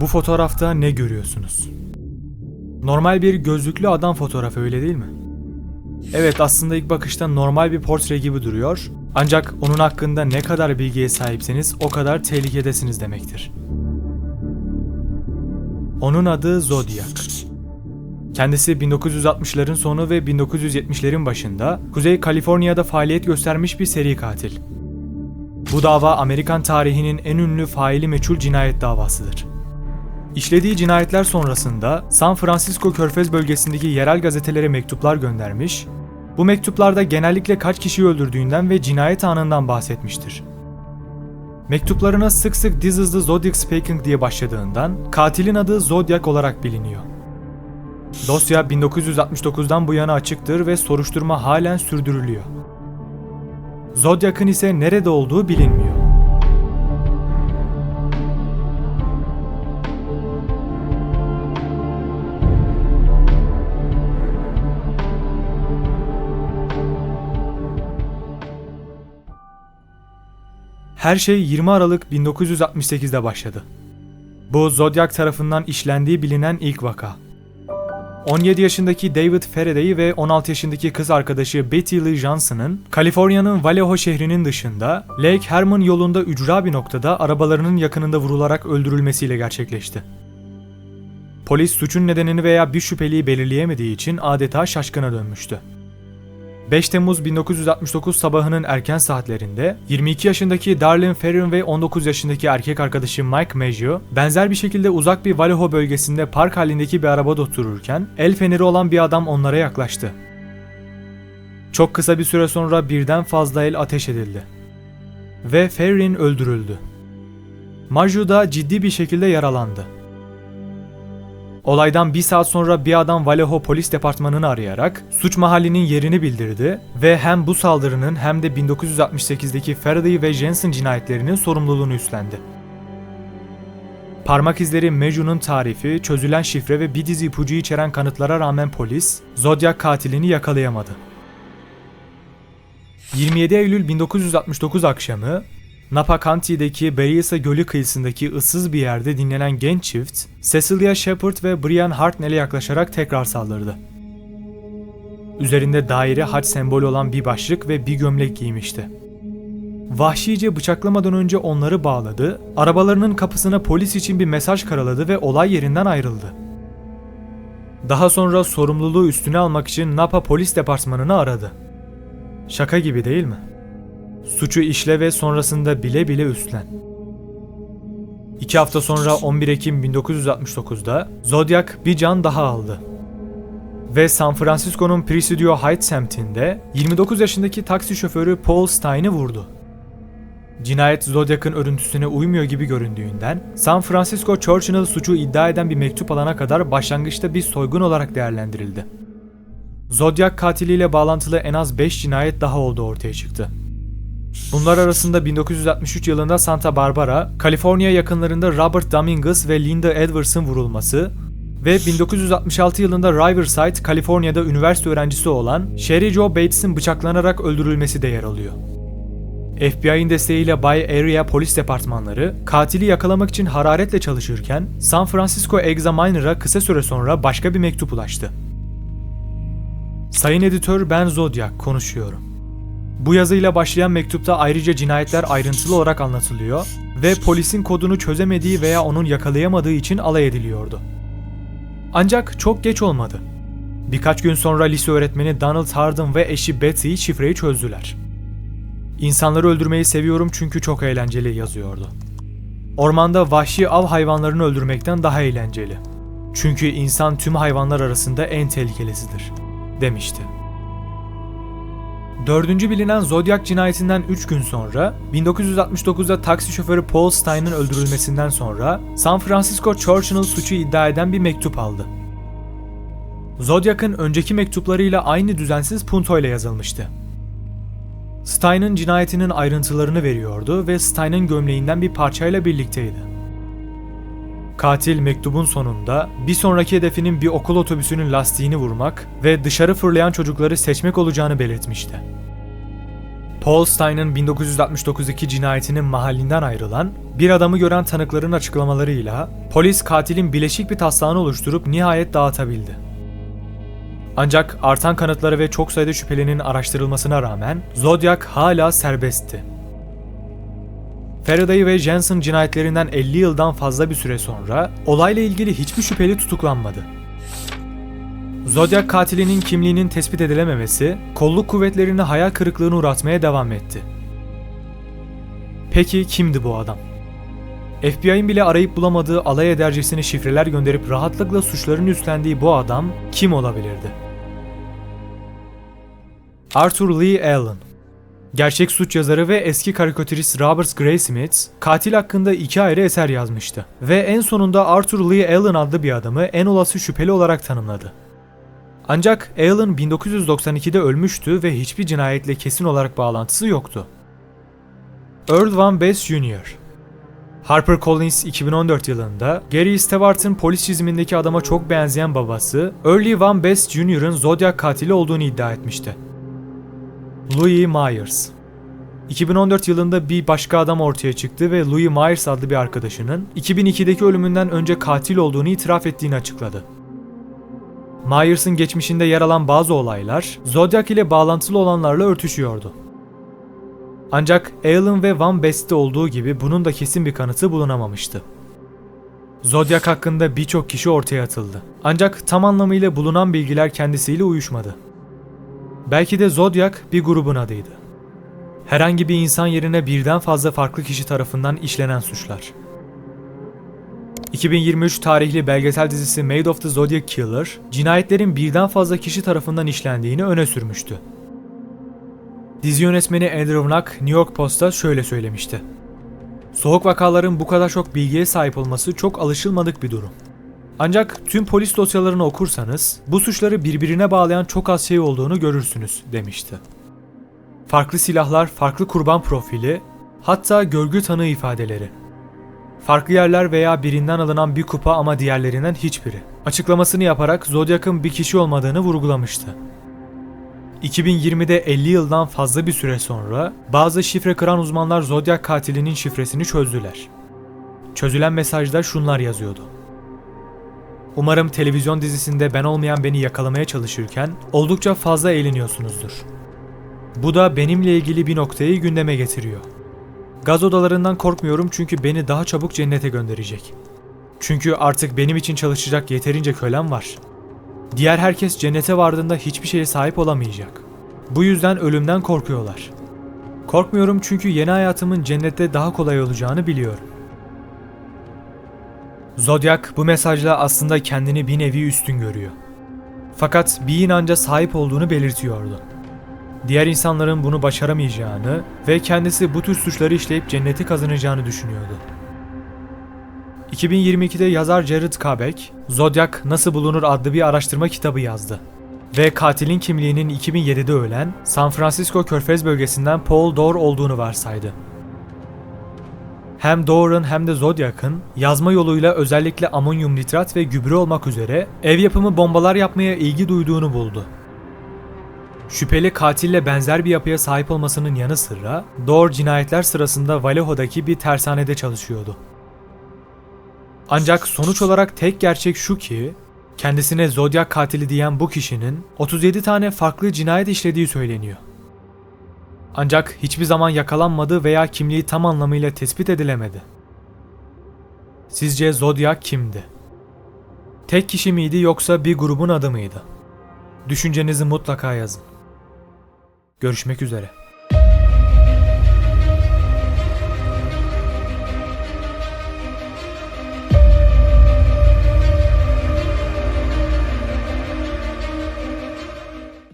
Bu fotoğrafta ne görüyorsunuz? Normal bir gözlüklü adam fotoğrafı öyle değil mi? Evet aslında ilk bakışta normal bir portre gibi duruyor. Ancak onun hakkında ne kadar bilgiye sahipseniz o kadar tehlikedesiniz demektir. Onun adı Zodiac. Kendisi 1960'ların sonu ve 1970'lerin başında Kuzey Kaliforniya'da faaliyet göstermiş bir seri katil. Bu dava Amerikan tarihinin en ünlü faili meçhul cinayet davasıdır. İşlediği cinayetler sonrasında San Francisco Körfez bölgesindeki yerel gazetelere mektuplar göndermiş, bu mektuplarda genellikle kaç kişiyi öldürdüğünden ve cinayet anından bahsetmiştir. Mektuplarına sık sık This is the Zodiac Speaking diye başladığından katilin adı Zodiac olarak biliniyor. Dosya 1969'dan bu yana açıktır ve soruşturma halen sürdürülüyor. Zodiac'ın ise nerede olduğu bilinmiyor. Her şey 20 Aralık 1968'de başladı. Bu Zodiac tarafından işlendiği bilinen ilk vaka. 17 yaşındaki David Faraday ve 16 yaşındaki kız arkadaşı Betty Lee Johnson'ın Kaliforniya'nın Vallejo şehrinin dışında Lake Herman yolunda ücra bir noktada arabalarının yakınında vurularak öldürülmesiyle gerçekleşti. Polis suçun nedenini veya bir şüpheliyi belirleyemediği için adeta şaşkına dönmüştü. 5 Temmuz 1969 sabahının erken saatlerinde 22 yaşındaki Darlene Ferrin ve 19 yaşındaki erkek arkadaşı Mike Maggio benzer bir şekilde uzak bir Vallejo bölgesinde park halindeki bir arabada otururken el feneri olan bir adam onlara yaklaştı. Çok kısa bir süre sonra birden fazla el ateş edildi. Ve Ferrin öldürüldü. Maggio da ciddi bir şekilde yaralandı. Olaydan bir saat sonra bir adam Vallejo polis departmanını arayarak suç mahallinin yerini bildirdi ve hem bu saldırının hem de 1968'deki Faraday ve Jensen cinayetlerinin sorumluluğunu üstlendi. Parmak izleri Meju'nun tarifi, çözülen şifre ve bir dizi ipucu içeren kanıtlara rağmen polis, Zodiac katilini yakalayamadı. 27 Eylül 1969 akşamı Napa County'deki Berryessa Gölü kıyısındaki ıssız bir yerde dinlenen genç çift, Cecilia Shepard ve Brian Hartnell'e yaklaşarak tekrar saldırdı. Üzerinde daire haç sembolü olan bir başlık ve bir gömlek giymişti. Vahşice bıçaklamadan önce onları bağladı, arabalarının kapısına polis için bir mesaj karaladı ve olay yerinden ayrıldı. Daha sonra sorumluluğu üstüne almak için Napa Polis Departmanı'nı aradı. Şaka gibi değil mi? Suçu işle ve sonrasında bile bile üstlen. İki hafta sonra 11 Ekim 1969'da Zodiac bir can daha aldı. Ve San Francisco'nun Presidio Heights semtinde 29 yaşındaki taksi şoförü Paul Stein'i vurdu. Cinayet Zodiac'ın örüntüsüne uymuyor gibi göründüğünden San Francisco Churchill suçu iddia eden bir mektup alana kadar başlangıçta bir soygun olarak değerlendirildi. Zodiac katiliyle bağlantılı en az 5 cinayet daha olduğu ortaya çıktı. Bunlar arasında 1963 yılında Santa Barbara, Kaliforniya yakınlarında Robert Dominguez ve Linda Edwards'ın vurulması ve 1966 yılında Riverside, Kaliforniya'da üniversite öğrencisi olan Sherry Joe Bates'in bıçaklanarak öldürülmesi de yer alıyor. FBI'nin desteğiyle Bay Area polis departmanları katili yakalamak için hararetle çalışırken San Francisco Examiner'a kısa süre sonra başka bir mektup ulaştı. Sayın editör ben Zodiac konuşuyorum. Bu yazıyla başlayan mektupta ayrıca cinayetler ayrıntılı olarak anlatılıyor ve polisin kodunu çözemediği veya onun yakalayamadığı için alay ediliyordu. Ancak çok geç olmadı. Birkaç gün sonra lise öğretmeni Donald Hardin ve eşi Betty şifreyi çözdüler. İnsanları öldürmeyi seviyorum çünkü çok eğlenceli yazıyordu. Ormanda vahşi av hayvanlarını öldürmekten daha eğlenceli. Çünkü insan tüm hayvanlar arasında en tehlikelisidir, demişti. Dördüncü bilinen Zodiac cinayetinden 3 gün sonra, 1969'da taksi şoförü Paul Stein'ın öldürülmesinden sonra San Francisco Churchill suçu iddia eden bir mektup aldı. Zodiac'ın önceki mektuplarıyla aynı düzensiz punto ile yazılmıştı. Stein'ın cinayetinin ayrıntılarını veriyordu ve Stein'ın gömleğinden bir parçayla birlikteydi. Katil mektubun sonunda bir sonraki hedefinin bir okul otobüsünün lastiğini vurmak ve dışarı fırlayan çocukları seçmek olacağını belirtmişti. Paul Stein'ın 1969'daki cinayetinin mahallinden ayrılan, bir adamı gören tanıkların açıklamalarıyla polis katilin bileşik bir taslağını oluşturup nihayet dağıtabildi. Ancak artan kanıtları ve çok sayıda şüphelinin araştırılmasına rağmen Zodiac hala serbestti. Faraday ve Jensen cinayetlerinden 50 yıldan fazla bir süre sonra olayla ilgili hiçbir şüpheli tutuklanmadı. Zodiac katilinin kimliğinin tespit edilememesi, kolluk kuvvetlerini hayal kırıklığına uğratmaya devam etti. Peki kimdi bu adam? FBI'ın bile arayıp bulamadığı alay edercesine şifreler gönderip rahatlıkla suçların üstlendiği bu adam kim olabilirdi? Arthur Lee Allen Gerçek suç yazarı ve eski karikatürist Robert Graysmith, katil hakkında iki ayrı eser yazmıştı. Ve en sonunda Arthur Lee Allen adlı bir adamı en olası şüpheli olarak tanımladı. Ancak Allen 1992'de ölmüştü ve hiçbir cinayetle kesin olarak bağlantısı yoktu. Earl Van Bess Jr. HarperCollins 2014 yılında Gary Stewart'ın polis çizimindeki adama çok benzeyen babası Early Van Bess Jr.'ın Zodiac katili olduğunu iddia etmişti. Louis Myers 2014 yılında bir başka adam ortaya çıktı ve Louis Myers adlı bir arkadaşının 2002'deki ölümünden önce katil olduğunu itiraf ettiğini açıkladı. Myers'ın geçmişinde yer alan bazı olaylar Zodiac ile bağlantılı olanlarla örtüşüyordu. Ancak Allen ve Van Best'te olduğu gibi bunun da kesin bir kanıtı bulunamamıştı. Zodiac hakkında birçok kişi ortaya atıldı. Ancak tam anlamıyla bulunan bilgiler kendisiyle uyuşmadı. Belki de Zodiac bir grubun adıydı. Herhangi bir insan yerine birden fazla farklı kişi tarafından işlenen suçlar. 2023 tarihli belgesel dizisi Made of the Zodiac Killer, cinayetlerin birden fazla kişi tarafından işlendiğini öne sürmüştü. Dizi yönetmeni Andrew Knack New York Post'a şöyle söylemişti. Soğuk vakaların bu kadar çok bilgiye sahip olması çok alışılmadık bir durum. Ancak tüm polis dosyalarını okursanız bu suçları birbirine bağlayan çok az şey olduğunu görürsünüz demişti. Farklı silahlar, farklı kurban profili, hatta görgü tanığı ifadeleri. Farklı yerler veya birinden alınan bir kupa ama diğerlerinden hiçbiri. Açıklamasını yaparak Zodiac'ın bir kişi olmadığını vurgulamıştı. 2020'de 50 yıldan fazla bir süre sonra bazı şifre kıran uzmanlar Zodiac katilinin şifresini çözdüler. Çözülen mesajda şunlar yazıyordu. Umarım televizyon dizisinde ben olmayan beni yakalamaya çalışırken oldukça fazla eğleniyorsunuzdur. Bu da benimle ilgili bir noktayı gündeme getiriyor. Gaz odalarından korkmuyorum çünkü beni daha çabuk cennete gönderecek. Çünkü artık benim için çalışacak yeterince kölem var. Diğer herkes cennete vardığında hiçbir şeye sahip olamayacak. Bu yüzden ölümden korkuyorlar. Korkmuyorum çünkü yeni hayatımın cennette daha kolay olacağını biliyorum. Zodiac bu mesajla aslında kendini bir nevi üstün görüyor. Fakat bir inanca sahip olduğunu belirtiyordu. Diğer insanların bunu başaramayacağını ve kendisi bu tür suçları işleyip cenneti kazanacağını düşünüyordu. 2022'de yazar Jared Kabek, Zodiac Nasıl Bulunur adlı bir araştırma kitabı yazdı. Ve katilin kimliğinin 2007'de ölen San Francisco Körfez bölgesinden Paul Dore olduğunu varsaydı. Hem Dore'ın hem de Zodiac'ın yazma yoluyla özellikle amonyum nitrat ve gübre olmak üzere ev yapımı bombalar yapmaya ilgi duyduğunu buldu. Şüpheli katille benzer bir yapıya sahip olmasının yanı sıra Dore cinayetler sırasında Vallejo'daki bir tersanede çalışıyordu. Ancak sonuç olarak tek gerçek şu ki kendisine Zodiac katili diyen bu kişinin 37 tane farklı cinayet işlediği söyleniyor. Ancak hiçbir zaman yakalanmadı veya kimliği tam anlamıyla tespit edilemedi. Sizce Zodiac kimdi? Tek kişi miydi yoksa bir grubun adı mıydı? Düşüncenizi mutlaka yazın. Görüşmek üzere.